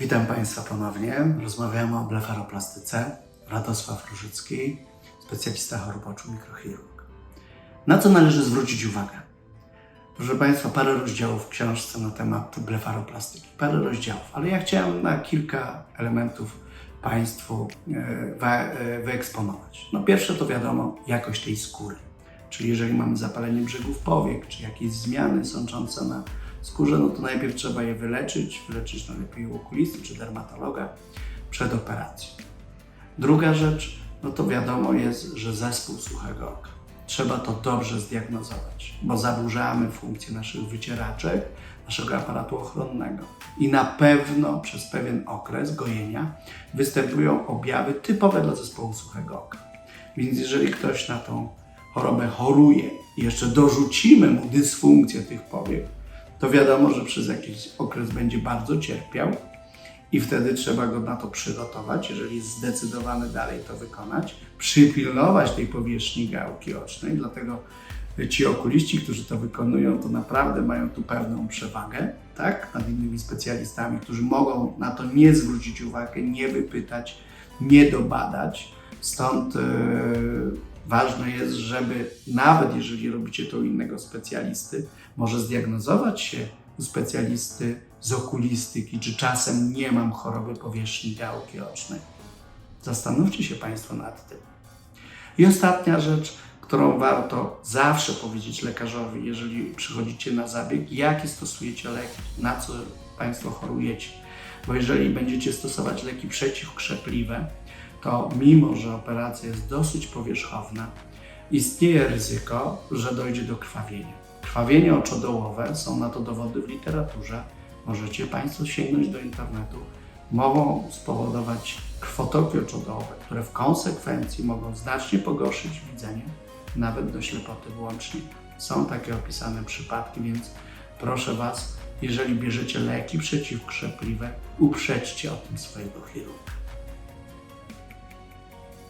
Witam Państwa ponownie. Rozmawiamy o blefaroplastyce. Radosław Różycki, specjalista chorób oczu, mikrochirurg. Na co należy zwrócić uwagę? Proszę Państwa, parę rozdziałów w książce na temat blefaroplastyki. Parę rozdziałów, ale ja chciałem na kilka elementów Państwu e, e, wyeksponować. No pierwsze to wiadomo, jakość tej skóry. Czyli jeżeli mamy zapalenie brzegów powiek, czy jakieś zmiany sączące na skórze, no to najpierw trzeba je wyleczyć, wyleczyć najlepiej u okulisty czy dermatologa przed operacją. Druga rzecz, no to wiadomo jest, że zespół suchego oka. Trzeba to dobrze zdiagnozować, bo zaburzamy funkcję naszych wycieraczek, naszego aparatu ochronnego. I na pewno przez pewien okres gojenia występują objawy typowe dla zespołu suchego oka. Więc jeżeli ktoś na tą chorobę choruje i jeszcze dorzucimy mu dysfunkcję tych powiek, to wiadomo, że przez jakiś okres będzie bardzo cierpiał i wtedy trzeba go na to przygotować, jeżeli jest zdecydowany dalej to wykonać, przypilnować tej powierzchni gałki ocznej, dlatego ci okuliści, którzy to wykonują, to naprawdę mają tu pewną przewagę, tak, nad innymi specjalistami, którzy mogą na to nie zwrócić uwagi, nie wypytać, nie dobadać. Stąd e, ważne jest, żeby nawet jeżeli robicie to u innego specjalisty, może zdiagnozować się u specjalisty z okulistyki, czy czasem nie mam choroby powierzchni gałki ocznej. Zastanówcie się Państwo nad tym. I ostatnia rzecz, którą warto zawsze powiedzieć lekarzowi, jeżeli przychodzicie na zabieg, jakie stosujecie leki, na co Państwo chorujecie. Bo jeżeli będziecie stosować leki przeciwkrzepliwe, to mimo, że operacja jest dosyć powierzchowna, istnieje ryzyko, że dojdzie do krwawienia. Krwawienie oczodołowe, są na to dowody w literaturze, możecie Państwo sięgnąć do internetu, mogą spowodować krwotoki oczodołowe, które w konsekwencji mogą znacznie pogorszyć widzenie, nawet do ślepoty włącznie. Są takie opisane przypadki, więc proszę Was, jeżeli bierzecie leki przeciwkrzepliwe, uprzedźcie o tym swojego chirurga.